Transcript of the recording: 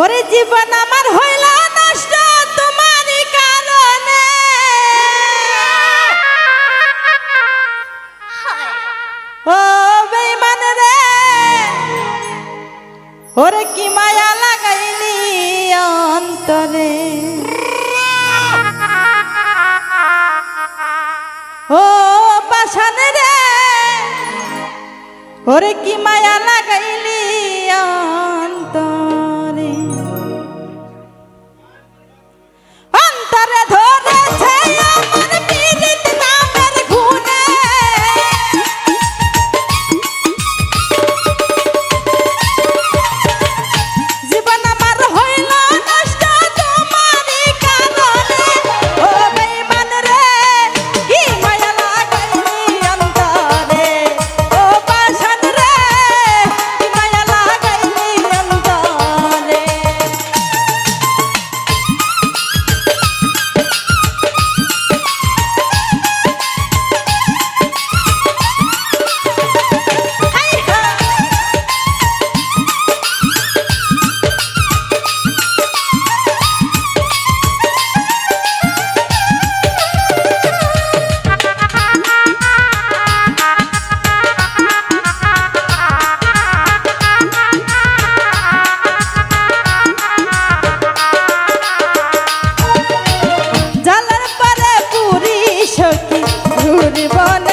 ওরে জীবন আমার হইল নষ্ট, তোমারই কারণে। ও বেইমান রে, ওরে কি মায়া লাগাইলি অন্তরে? ও রে, ওরে কি মায়া দুর্বন